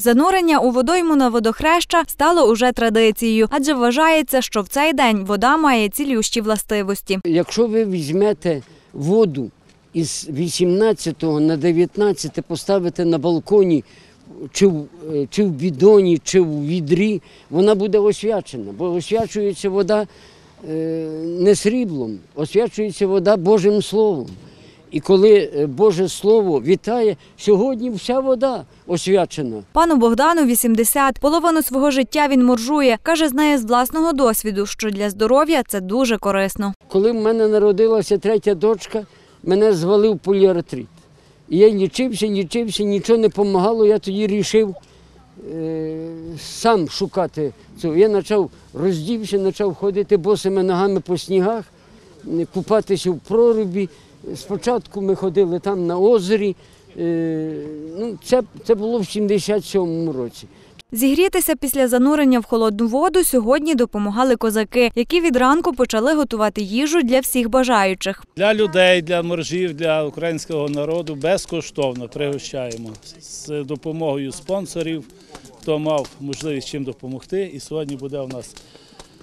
Занурення у водойму на водохреща стало уже традицією, адже вважається, що в цей день вода має цілющі властивості. Якщо ви візьмете воду із 18 на 19 поставите на балконі чи в, е, чи в бідоні, чи в відрі, вона буде освячена, бо освячується вода е, не сріблом, освячується вода Божим Словом. І коли е, Боже Слово вітає, сьогодні вся вода освячена. Пану Богдану 80. Половину свого життя він моржує. Каже, знає з власного досвіду, що для здоров'я це дуже корисно. Коли в мене народилася третя дочка, мене звалив поліартрит. І я лічився, лічився, нічого не допомагало. Я тоді вирішив е, сам шукати цього. Я почав роздівся, почав ходити босими ногами по снігах, купатися в прорубі. Спочатку ми ходили там на озері. Е, ну, це, це було в 77-му році. Зігрітися після занурення в холодну воду сьогодні допомагали козаки, які від ранку почали готувати їжу для всіх бажаючих. Для людей, для моржів, для українського народу безкоштовно пригощаємо з допомогою спонсорів, хто мав можливість чим допомогти. І сьогодні буде у нас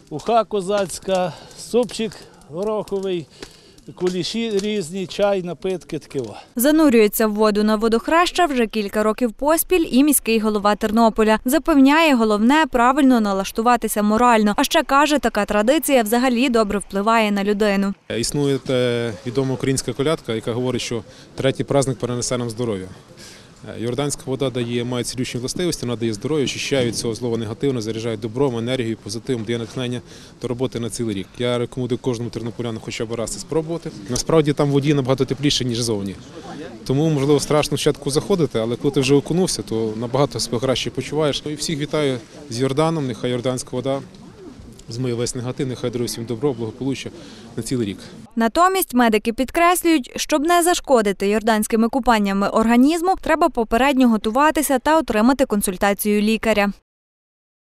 уха козацька, супчик гороховий, куліші різні, чай, напитки, таке. Занурюється в воду на водохреща вже кілька років поспіль і міський голова Тернополя. Запевняє, головне правильно налаштуватися морально. А ще каже, така традиція взагалі добре впливає на людину. Існує е, відома українська колядка, яка говорить, що третій праздник перенесе нам здоров'я. Е, Йорданська вода дає, має цілющі властивості, вона дає здоров'я, очищає від цього злого негативно, заряджає добром, енергією, позитивом, дає натхнення до роботи на цілий рік. Я рекомендую кожному тернополяну хоча б раз це спробувати. Насправді там воді набагато тепліше, ніж зовні. Тому, можливо, страшно спочатку заходити, але коли ти вже окунувся, то набагато себе краще почуваєш. І всіх вітаю з Йорданом, нехай Йорданська вода змиє весь негатив, нехай дарує всім добро, благополуччя на цілий рік. Натомість медики підкреслюють, щоб не зашкодити йорданськими купаннями організму, треба попередньо готуватися та отримати консультацію лікаря.